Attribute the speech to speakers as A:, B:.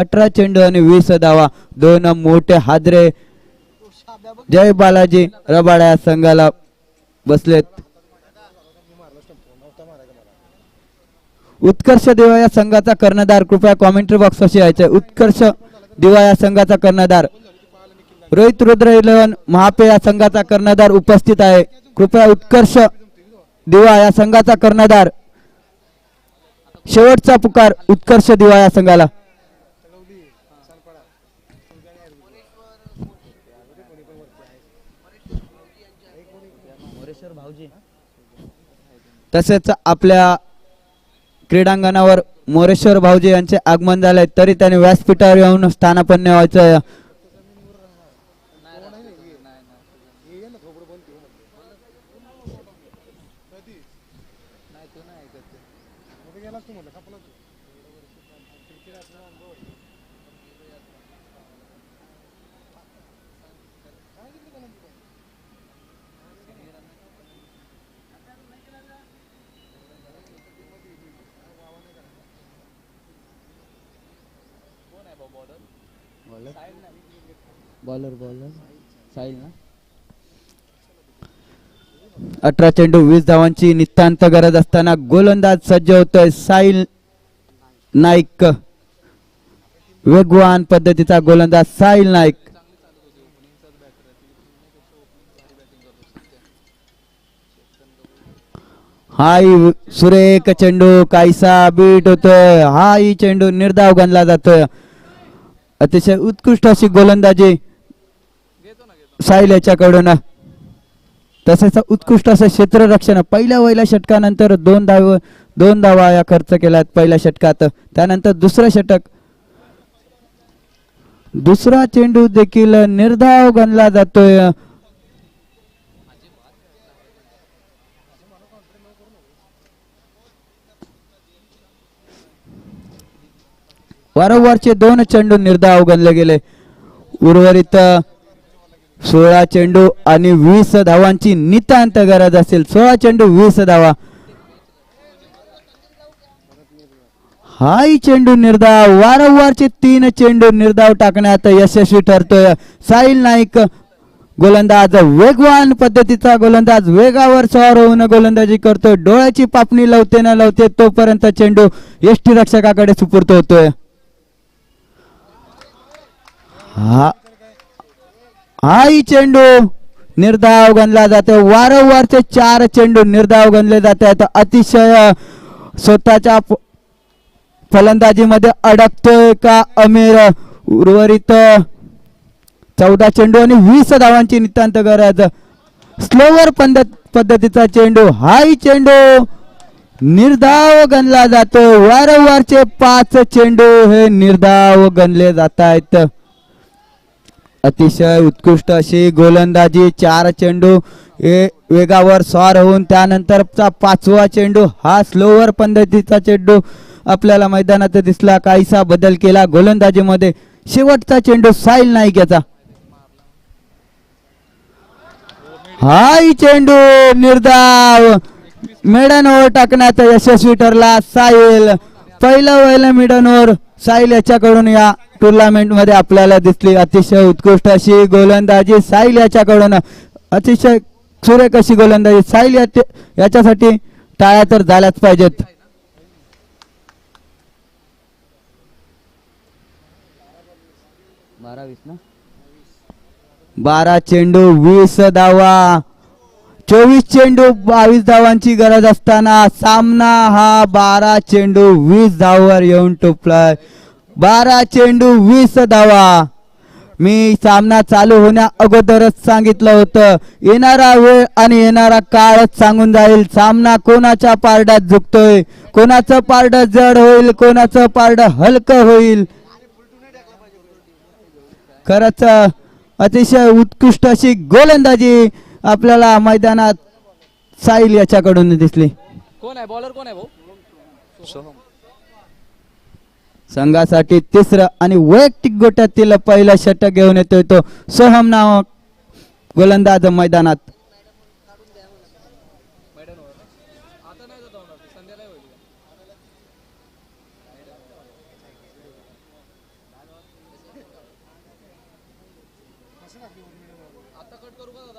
A: अठरा चेंडू आणि वीस धावा. दोन मोठे हादरे. जय बालाजी रबाडा या संघाला बसलेत. उत्कर्ष दिवा या संघाचा कर्णधार. कृपया कॉमेंट्री बॉक्सशी यायचंय उत्कर्ष दिवा या संघाचा कर्णधार. रोहित रुद्र इलेवन महापे या संघाचा कर्णधार उपस्थित आहे. कृपया उत्कर्ष दिवा या संघाचा कर्णधार. शेवटचा पुकार उत्कर्ष दिवा या संघाला. तसेच आपल्या क्रीडांगणावर मोरेश्वर भाऊजी यांचे आगमन झाले तरी त्यांनी व्यासपीठावर येऊन स्थानापन्न व्हायचं. बॉलर बॉलर साहिल ना अठरा चेंडू वीस धावांची नितांत गरज असताना गोलंदाज सज्ज होतोय साहिल नाईक. वेगवान पद्धतीचा गोलंदाज साहिल नाईक. हाई सुरेख चेंडू काहीसा बीट होतोय. हाई चेंडू निर्धाव गणला जातोय. अतिशय उत्कृष्ट अशी गोलंदाजी साहिल याच्याकडून तसेच उत्कृष्ट असं क्षेत्ररक्षण. पहिल्या वहिल्या षटकानंतर दोन धाव दोन धावा या खर्च केल्यात पहिल्या षटकात. त्यानंतर दुसरं षटक. दुसरा चेंडू देखील निर्धाव गणला जातोय. वारंवारचे दोन चेंडू निर्धाव गणले गेले. उर्वरित सोळा चेंडू आणि वीस धावांची नितांत गरज असेल. सोळा चेंडू वीस धावा. हाही चेंडू निर्धाव वारंवारचे तीन चेंडू निर्धाव टाकण्यात यशस्वी ठरतोय. साहिल नाईक गोलंदाज वेगवान पद्धतीचा गोलंदाज वेगावर सवार होऊन गोलंदाजी करतोय. डोळ्याची पापणी लावते न लावते तोपर्यंत चेंडू यष्टी रक्षकाकडे सुपूर्त होतोय. हा. हाही चेंडू निर्धाव गणला जातो. वारंवारचे चार चेंडू निर्धाव गणले जात. आहेत अतिशय स्वतःच्या फ- फलंदाजीमध्ये अडकतोय का अमीर? उर्वरित चौदा चेंडू आणि वीस धावांची नितांत गरज. स्लोवर पद्धत पद्धतीचा चेंडू हाई चेंडू निर्धाव गणला जातो वारंवारचे पाच चेंडू हे निर्धाव गणले जात आहेत अतिशय उत्कृष्ट अशी गोलंदाजी चार चेंडू वेगावर स्वार होऊन त्यानंतरचा पाचवा चेंडू हा स्लोवर पद्धतीचा चेंडू आपल्याला मैदानात दिसला. काहीसा बदल केला गोलंदाजीमध्ये. शेवटचा चेंडू साईल नाईक याचा हाय चेंडू निर्धाव. मेडन ओव्हर टाकण्यात यशस्वी ठरला साहिल पहिलं वहिलं मिडन ओव्हर साहिल याच्याकडून या टुर्नामेंटमध्ये आपल्याला दिसली. अतिशय उत्कृष्ट अशी गोलंदाजी. साहिल याच्याकडून अतिशय सुरेख अशी गोलंदाजी. साहिल याचे- याच्यासाठी टाळ्या तर झाल्याच पाहिजेत. बारा चेंडू वीस धावा. चोवीस चेंडू बावीस धावांची गरज असताना सामना हा बारा चेंडू वीस धावावर येऊन टोपलाय. बारा चेंडू वीस धावा. मी सामना चालू होण्या अगोदरच सांगितलं होतं. येणारा वेळ आणि येणारा काळच सांगून जाईल. सामना कोणाच्या पारड्यात झुकतोय? कोणाचं पारड जड होईल? कोणाचं पारड हलकं होईल? खरंच अतिशय उत्कृष्ट अशी गोलंदाजी. आपल्याला मैदानात साहिल याच्याकडून दिसली.
B: कोण आहे? बॉलर कोण आहे
A: संघासाठी तिसरं आणि वैयक्तिक गोट्यातील पहिला षटक घेऊन येतोय तो सोहम नाव गोलंदाज मैदानात.